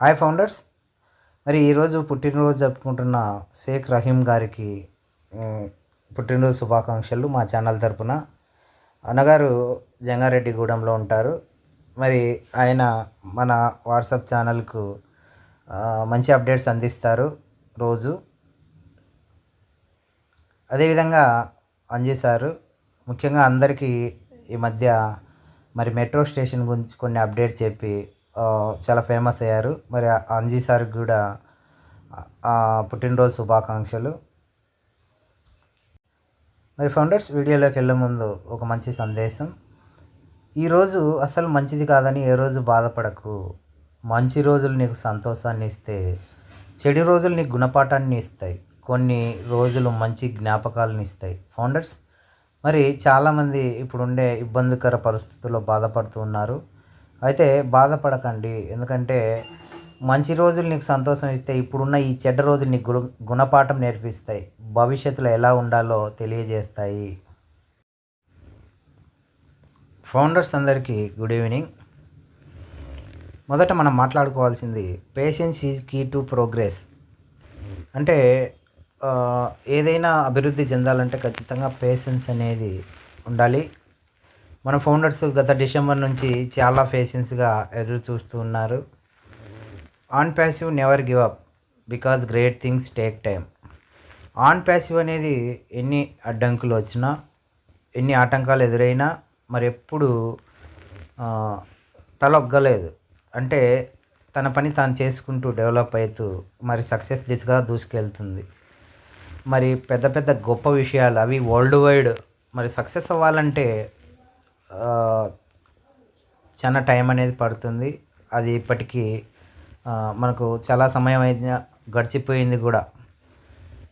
Hi founders మరి ఈరోజు పుట్టినరోజు జరుపుకుంటున్న షేక్ రహీం గారికి పుట్టినరోజు శుభాకాంక్షలు మా ఛానల్ తరపున. అన్నగారు జంగారెడ్డిగూడెంలో ఉంటారు. మరి ఆయన మన వాట్సాప్ ఛానల్కు మంచి అప్డేట్స్ అందిస్తారు రోజు. అదేవిధంగా అంజీ ముఖ్యంగా అందరికీ ఈ మధ్య మరి మెట్రో స్టేషన్ గురించి కొన్ని అప్డేట్ చెప్పి చాలా ఫేమస్ అయ్యారు. మరి అంజీ సార్కి కూడా పుట్టినరోజు శుభాకాంక్షలు. మరి ఫౌండర్స్ వీడియోలోకి వెళ్ళే ముందు ఒక మంచి సందేశం. ఈరోజు అసలు మంచిది కాదని ఏ రోజు బాధపడకు. మంచి రోజులు నీకు సంతోషాన్ని ఇస్తే చెడు రోజులు నీకు గుణపాఠాన్ని ఇస్తాయి. కొన్ని రోజులు మంచి జ్ఞాపకాలను ఇస్తాయి. ఫౌండర్స్ మరి చాలామంది ఇప్పుడుండే ఇబ్బందికర పరిస్థితుల్లో బాధపడుతూ ఉన్నారు. అయితే బాధపడకండి. ఎందుకంటే మంచి రోజులు నీకు సంతోషం ఇస్తే ఇప్పుడున్న ఈ చెడ్డ రోజులు నీకు గుణ గుణపాఠం నేర్పిస్తాయి. భవిష్యత్తులో ఎలా ఉండాలో తెలియజేస్తాయి. ఫౌండర్స్ అందరికీ గుడ్ ఈవినింగ్. మొదట మనం మాట్లాడుకోవాల్సింది patience is key to progress అంటే ఏదైనా అభివృద్ధి చెందాలంటే ఖచ్చితంగా పేషెన్స్ అనేది ఉండాలి. మన ఫౌండర్స్ గత డిసెంబర్ నుంచి చాలా పేషెన్స్గా ఎదురు చూస్తూ ఉన్నారు Onpassive never give up because great things take time Onpassive అనేది ఎన్ని అడ్డంకులు వచ్చినా ఎన్ని ఆటంకాలు ఎదురైనా మరి ఎప్పుడు తలొగ్గలేదు. అంటే తన పని తాను చేసుకుంటూ డెవలప్ అవుతూ మరి సక్సెస్ దిశగా దూసుకెళ్తుంది. మరి పెద్ద పెద్ద గొప్ప విషయాలు అవి వరల్డ్ వైడ్ మరి సక్సెస్ అవ్వాలంటే చాలా టైం అనేది పడుతుంది. అది ఇప్పటికీ మనకు చాలా సమయం అయితే గడిచిపోయింది కూడా.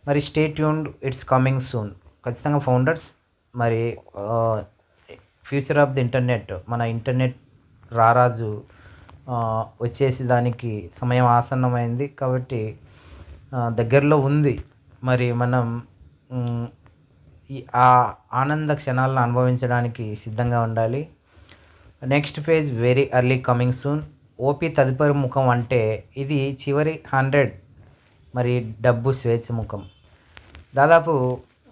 మరి stay tuned it's coming soon ఖచ్చితంగా ఫౌండర్స్ మరి ఫ్యూచర్ ఆఫ్ ది ఇంటర్నెట్ మన ఇంటర్నెట్ రారాజు వచ్చేసి దానికి సమయం ఆసన్నమైంది. కాబట్టి దగ్గరలో ఉంది. మరి మనం ఈ ఆ ఆనంద క్షణాలను అనుభవించడానికి సిద్ధంగా ఉండాలి. Next phase very early coming soon OP తదుపరి ముఖం అంటే ఇది చివరి హండ్రెడ్ మరి డబ్బు స్వేచ్ఛ ముఖం. దాదాపు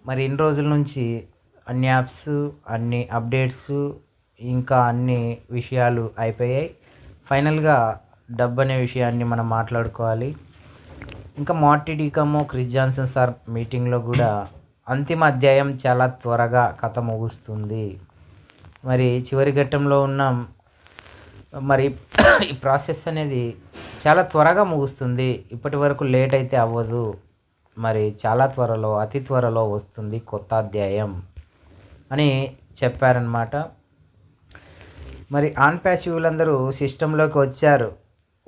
మరి ఇన్ని రోజుల నుంచి అన్ని యాప్స్ అన్ని అప్డేట్స్ ఇంకా అన్ని విషయాలు అయిపోయాయి. ఫైనల్గా డబ్బు అనే విషయాన్ని మనం మాట్లాడుకోవాలి. ఇంకా Marty DeCamo Chris Johnson sir మీటింగ్లో కూడా అంతిమ అధ్యాయం చాలా త్వరగా కథ ముగుస్తుంది. మరి చివరి ఘట్టంలో ఉన్నాం మరి ఈ ప్రాసెస్ అనేది చాలా త్వరగా ముగుస్తుంది. ఇప్పటి వరకు లేట్ అయితే అవ్వదు. మరి చాలా త్వరలో అతి త్వరలో వస్తుంది కొత్త అధ్యాయం అని చెప్పారనమాట మరి ఆన్ ప్యాసివ్లందరూ సిస్టంలోకి వచ్చారు.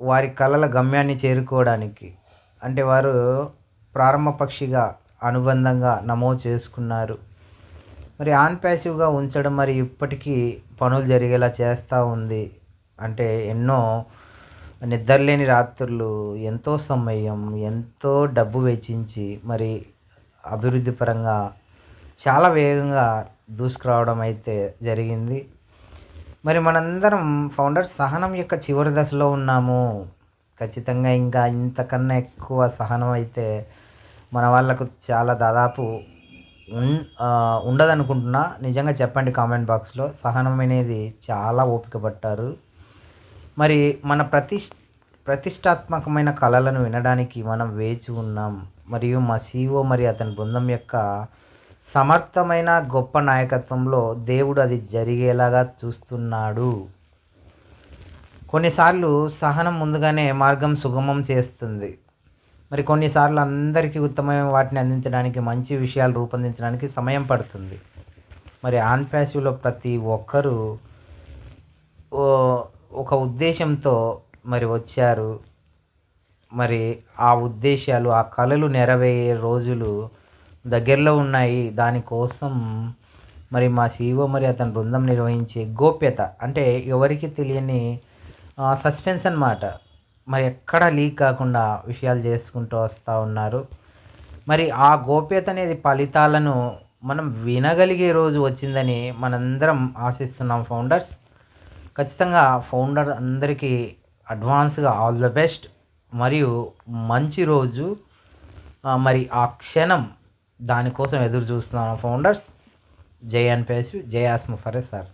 వారి కళల గమ్యాన్ని చేరుకోవడానికి. అంటే వారు ప్రారంభ పక్షిగా అనుబంధంగా నమోదు చేసుకున్నారు. మరి ఆన్ ప్యాసివ్గా ఉంచడం మరి ఇప్పటికీ పనులు జరిగేలా చేస్తూ ఉంది. అంటే ఎన్నో నిద్రలేని రాత్రులు ఎంతో సమయం ఎంతో డబ్బు వెచ్చించి మరి అభివృద్ధి పరంగా చాలా వేగంగా దూసుకురావడం అయితే జరిగింది. మరి మనందరం ఫౌండర్ సహనం యొక్క చివరి దశలో ఉన్నాము. ఖచ్చితంగా ఇంకా ఇంతకన్నా ఎక్కువ సహనం అయితే మన వాళ్ళకు చాలా దాదాపు ఉన్ ఉండదనుకుంటున్నా. నిజంగా చెప్పండి కామెంట్ బాక్స్లో. సహనం అనేది చాలా ఓపిక పట్టారు. మరి మన ప్రతిష్ ప్రతిష్టాత్మకమైన కళలను వినడానికి మనం వేచి ఉన్నాం. మరియు మా సీఓ మరి అతని బృందం యొక్క సమర్థమైన గొప్ప నాయకత్వంలో దేవుడు అది జరిగేలాగా చూస్తున్నాడు. కొన్నిసార్లు సహనం ముందుగానే మార్గం సుగమం చేస్తుంది. మరి కొన్నిసార్లు అందరికీ ఉత్తమమైన వాటిని అందించడానికి మంచి విషయాలు రూపొందించడానికి సమయం పడుతుంది. మరి ఆన్ ప్యాసివ్లో ప్రతి ఒక్కరూ ఒక ఉద్దేశంతో మరి వచ్చారు. మరి ఆ ఉద్దేశాలు ఆ కళలు నెరవేరే రోజులు దగ్గరలో ఉన్నాయి. దానికోసం మరి మా సీఓ మరి అతని బృందం నిర్వహించే గోప్యత అంటే ఎవరికి తెలియని సస్పెన్స్ అన్నమాట. మరి ఎక్కడ లీక్ కాకుండా విషయాలు చేసుకుంటూ వస్తూ ఉన్నారు. మరి ఆ గోప్యత అనేది ఫలితాలను మనం వినగలిగే రోజు వచ్చిందని మనందరం ఆశిస్తున్నాం ఫౌండర్స్. ఖచ్చితంగా ఫౌండర్ అందరికీ అడ్వాన్స్గా ఆల్ ద బెస్ట్. మరియు మంచి రోజు. మరి ఆ క్షణం దానికోసం ఎదురు చూస్తున్నాం ఫౌండర్స్. జై అనిపేసి జై ఆస్మ ఫరే సార్.